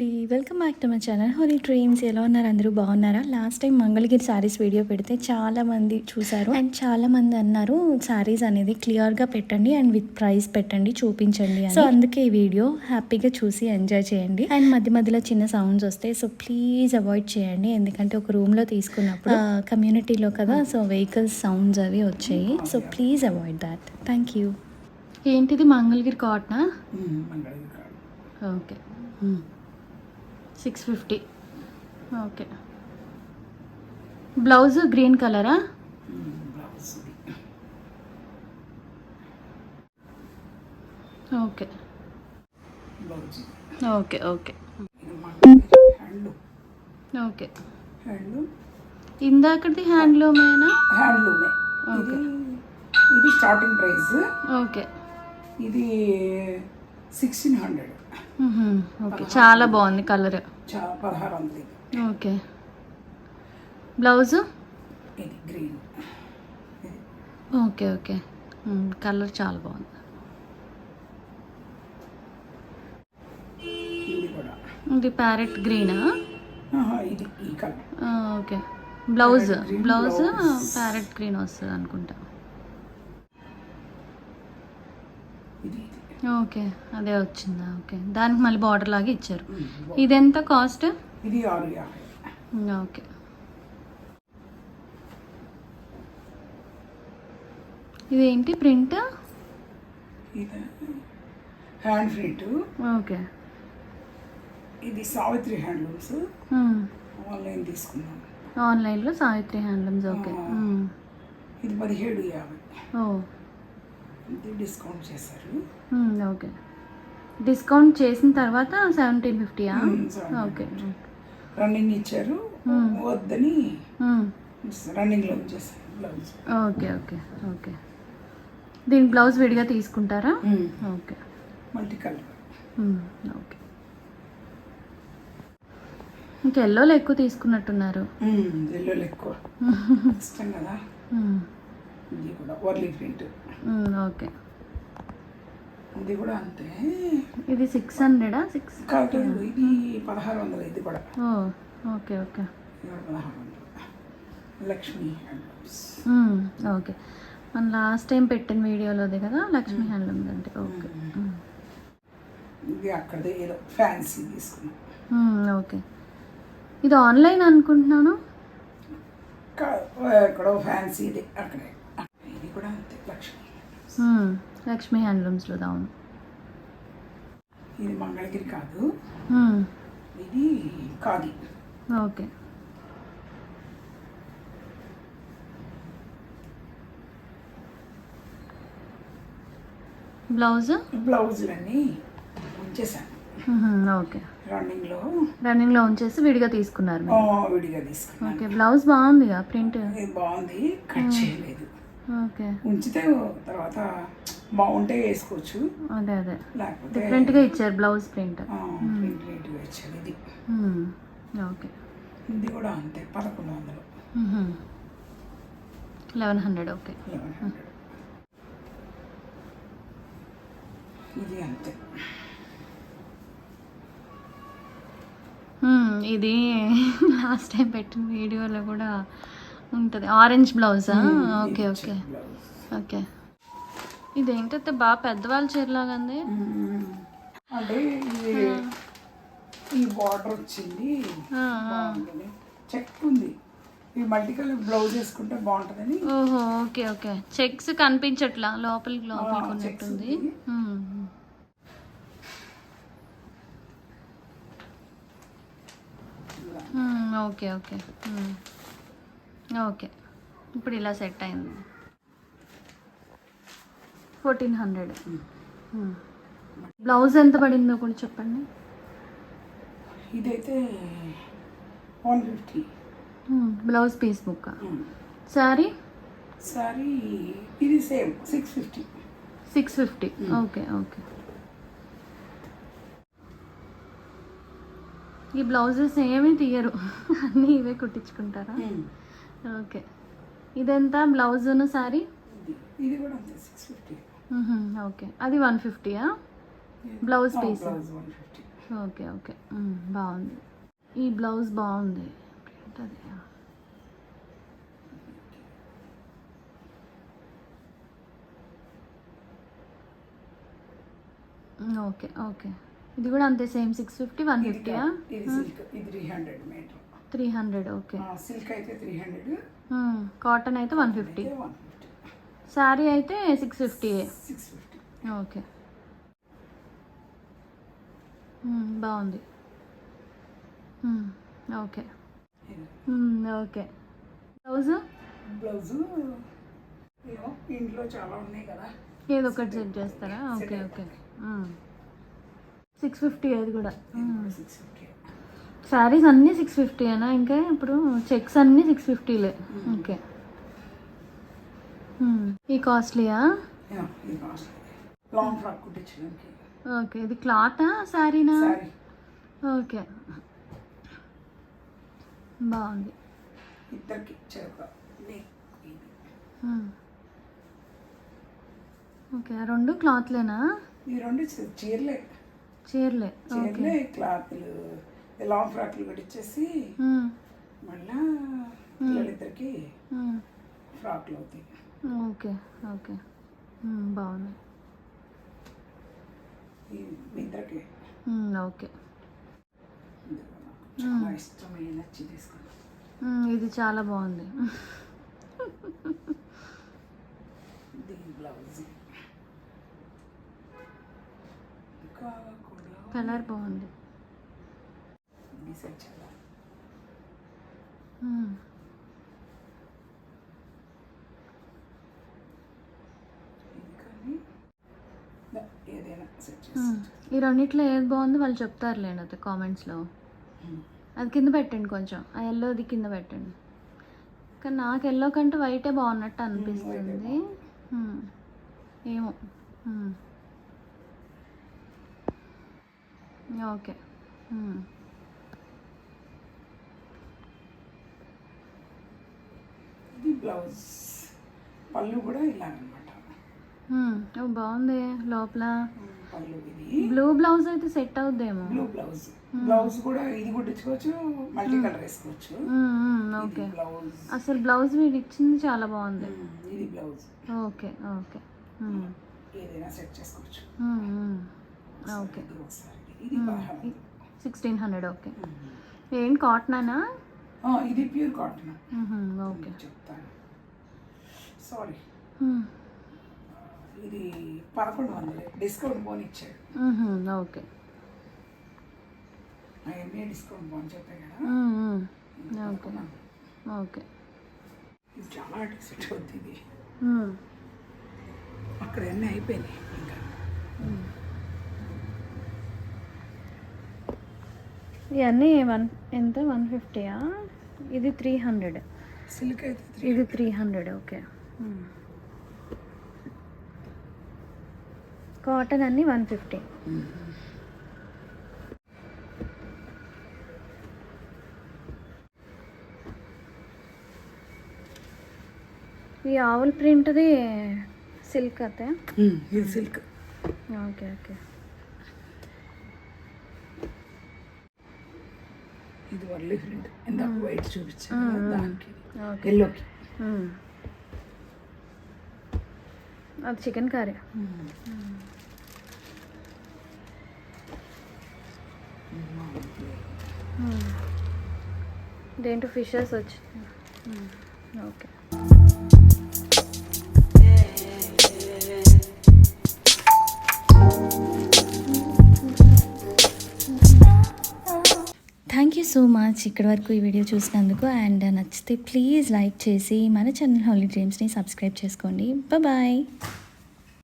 అండి. Welcome back to my channel Holy Dreams ఎలా ఉన్నారు? అందరూ బాగున్నారా? Last time Mangalagiri saris video పెడితే చాలా మంది చూసారు అండ్ చాలా మంది అన్నారు శారీస్ అనేది క్లియర్గా పెట్టండి అండ్ విత్ ప్రైస్ పెట్టండి చూపించండి సో అందుకే ఈ వీడియో హ్యాపీగా చూసి ఎంజాయ్ చేయండి. అండ్ మధ్య మధ్యలో చిన్న సౌండ్స్ వస్తాయి. సో ప్లీజ్ అవాయిడ్ చేయండి. ఎందుకంటే ఒక రూమ్లో తీసుకున్నప్పుడు కమ్యూనిటీలో కదా సో వెహికల్స్ సౌండ్స్ అవి వచ్చాయి. So please avoid that thank you ఏంటిది? Mangalagiri కాటనా okay six fifty. Okay. Blouse green కలరా? ఓకే. Okay okay. ఓకే. ఇందాకటి హ్యాండ్లూమేనా హ్యాండ్లూమే. ఓకే. ఇది స్టార్టింగ్ ప్రైస్ ఓకే. ఇది సిక్స్టీన్ హండ్రెడ్. ఓకే. చాలా బాగుంది కలర్. పదహారు వందలు ఓకే. బ్లౌజ్? ఇది గ్రీన్. Okay okay. కలర్ చాలా బాగుంది. ఇది parrot గ్రీనా? Okay. Blouse? Blouse. Parrot green వస్తుంది అనుకుంటా. ఇది. ఓకే అదే వచ్చిందా? ఓకే. దానికి మళ్ళీ బార్డర్ లాగా ఇచ్చారు. ఇది ఎంత కాస్ట్ ఇది ఆరు ఓకే. ఇదేంటి ప్రింట్? Hand print. ఓకే. ఇది సావిత్రి హ్యాండ్లూమ్స్. ఆన్లైన్ తీసుకున్నాం. ఆన్లైన్లో సావిత్రి హ్యాండ్లూమ్స్ ఓకే. ఇది పదిహేడు యాభై. ఓ. ఇది డిస్కౌంట్ చేశారు. ఓకే డిస్కౌంట్ చేసిన తర్వాత సెవెంటీన్ ఫిఫ్టీయా మ్మ్, 1750. ఓకే రన్నింగ్ ఇచ్చారు. మ్మ్. వద్దని మ్మ్. రన్నింగ్లో చేశారు బ్లౌజ్ ఓకే ఓకే ఓకే దీని బ్లౌజ్ విడిగా తీసుకుంటారా? Okay multi colour. ఓకే ఇంకా ఎల్లోలు ఎక్కువ తీసుకున్నట్టున్నారు. ఎల్లోలు ఎక్కువ. ఇష్టం కదా. ఇది కూడా వర్లీ ప్రింట్. ఓకే. ఇది కూడా అంతే. ఇది సిక్స్ హండ్రెడా? సిక్స్? కాదు ఇది పదహారు వందలు ఇది కూడా. Okay okay. పదహారు వందలు. లక్ష్మీ హ్యాండ్లూమ్స్. ఓకే. మన లాస్ట్ టైం పెట్టిన వీడియోలోది కదా? లక్ష్మీ హ్యాండ్లూమ్స్ అంటే ఓకే. ఇది ఏదో ఫ్యాన్సీ తీసుకున్నాం. ఓకే. ఇది ఆన్లైన్ అనుకుంటున్నాను? ఎక్కడో ఫ్యాన్సీ ఇది అక్కడే. ఇది కూడా అంతే లక్ష్మీ. లక్ష్మీ హ్యాండ్లూమ్స్లో అవును ఇది మంగళగిరి కాదు. ఇది కాది ఓకే. బ్లౌజ్? బ్లౌజులన్నీ ఉంచేసాను. ఓకే. రన్నింగ్లో. రన్నింగ్లో ఉంచేసి విడిగా తీసుకున్నారు విడిగా తీసుకున్నాను. ఓకే బ్లౌజ్ బాగుందిగా ప్రింట్? బాగుంది కట్ చేయలేదు. ఉంచితే తర్వాత బాగుంటే వేసుకోవచ్చు. అదే అదే. లేకపోతే డిఫరెంట్గా ఇచ్చారు బ్లౌజ్ ప్రింట్. ప్రింట్ నీట్గా ఇచ్చాను ఇది. ఓకే. ఇది కూడా అంతే పదకొండు వందలు. Eleven hundred okay. ఇది అంతే. ఇది లాస్ట్ టైం పెట్టిన వీడియోలో కూడా ఉంటుంది. ఆరెంజ్ బ్లౌజా ఓకే ఇది ఓకే. ఓకే ఇదేంటంటే బాగా పెద్దవాళ్ళ చీరలాగా ఉంది మ్మ్. అంటే ఇది ఈ బార్డర్ వచ్చింది. చెక్ ఉంది. ఈ మల్టీ కలర్ బ్లౌజ్ వేసుకుంటే బాగుంటుందని. ఓహో ఓకే ఓకే చెక్స్ కనిపించట్లా? లోపలికి లోపలికి ఉన్నట్టుంది. ఓకే ఓకే మ్మ్. ఓకే. ఇప్పుడు ఇలా సెట్ అయింది. Fourteen hundred. బ్లౌజ్ ఎంత పడిందో కూడా చెప్పండి. ఇదైతే one fifty. Blouse piece book. Sari? Sari ఇది same six fifty. Six fifty. Okay okay. ఈ బ్లౌజెస్ ఏమీ తీయరు. అన్నీ ఇవే కుట్టించుకుంటారా? ఓకే. ఇదెంత? బ్లౌజును సారీ? ఇది ఇది కూడా అంతే సిక్స్ ఫిఫ్టీ ఓకే. అది one ఫిఫ్టీయా blouse piece. Blouse okay okay. బాగుంది. ఈ బ్లౌజ్ బాగుంది? మ్మ్, ఓకే ఓకే. ఇది కూడా అంతే same six fifty one ఫిఫ్టీయా three hundred metre three hundred okay. Silk అయితే త్రీ హండ్రెడ్. కాటన్ అయితే వన్ ఫిఫ్టీ. శారీ అయితే six fifty. Six fifty. Okay. బాగుంది. ఓకే. ఓకే. బ్లౌజ్? బ్లౌజు ఇంట్లో చాలా ఉన్నాయి కదా. ఏదో ఒకటి సెట్ చేస్తారా? Okay okay. సిక్స్ ఫిఫ్టీ అది కూడా. Six fifty. శారీస్ అన్నీ సిక్స్ ఫిఫ్టీయేనా ఇంకా ఇప్పుడు చెక్స్ అన్నీ సిక్స్ ఫిఫ్టీలే ఓకే. ఈ కాస్ట్లీయా లాంగ్ ఫ్రాక్ కుట్టించడానికి. ఓకే ఇది క్లాతా శారీనా ఓకే బాగుంది. ఇద్దరికి. ఓకే ఆ రెండు క్లాత్లేనా ఈ రెండు చీరలే. చీరలే. ఓకే చీరలే క్లాత్లు లాంగ్ ఫ్రాక్లు కుట్టించేసి. మళ్ళా పిల్లలిద్దరికి. ఫ్రాక్లు అవుతాయి. Okay okay. ఈ మీ ఇద్దరికి? ఓకే. ఇష్టమైన నచ్చి తీసుకున్నాను ఇది చాలా బాగుంది. దీని బ్లౌజ్. కలర్ బాగుంది. డిసైడ్ చేయాలి మ్మ్. చేసి ఈ రెండిట్లో ఏది బాగుంది వాళ్ళు చెప్తారులేండి అయితే కామెంట్స్లో అది కింద పెట్టండి కొంచెం. ఆ ఎల్లోది కింద పెట్టండి. కానీ నాకు ఎల్లో కంటే వైటే బాగున్నట్టు అనిపిస్తుంది. ఏమో. ఓకే. ఇది బ్లౌజ్. పళ్ళు కూడా ఇలాగనమాట. బాగుంది లోపల. పళ్ళు ఇది. బ్లూ బ్లౌజ్ అయితే సెట్ అవుద్దేమో. Blue blouse. బ్లౌజ్ కూడా ఇది కుట్టించుకోవచ్చు మల్టీ కలర్ వేసుకోవచ్చు. ఓకే. బ్లౌజ్. అసలు బ్లౌజ్ మీరు ఇచ్చింది చాలా బాగుంది. ఇది బ్లౌజ్. Okay okay. ఏదైనా సెట్ చేసుకోవచ్చు. ఓకే. Sixteen hundred okay. ఏం కాటనా? ఆ, ఇది ప్యూర్ కాటన్. ఓకే. చెప్తాను. సారీ. ఇది పదకొండు వందలు. డిస్కౌంట్ బోన్ ఇచ్చాడు. ఓకే. అవన్నీ డిస్కౌంట్ బోన్ చెప్పాను కదా? ఓకే. ఇది చాలా అవుతుంది ఇది. అక్కడ అన్నీ అయిపోయినాయి ఇంకా. ఇవన్నీ వన్ ఎంత? వన్ ఫిఫ్టీయా ఇది త్రీ హండ్రెడ్. సిల్క్ అయితే ఇది త్రీ హండ్రెడ్ ఓకే. కాటన్ అన్ని వన్ ఫిఫ్టీ. ఈ ఆవుల్ ప్రింట్ది సిల్క్ అతే ఇది సిల్క్ ఓకే ఓకే. ఇది వల్లి ప్రింట్ ఇందాక వైట్ చూపించాను కదా, దానికి. ఎల్లోకి మ్మ్. అది చికెన్ కర్రీ దేంట్లో ఫిషెస్ వచ్చి? ఓకే మచ్ ఇక్కడి వరకు ఈ వీడియో చూసినందుకు అండ్ నచ్చితే ప్లీజ్ లైక్ చేసి మన ఛానల్ హాలీ డ్రీమ్స్ని సబ్స్క్రైబ్ చేసుకోండి. బాయ్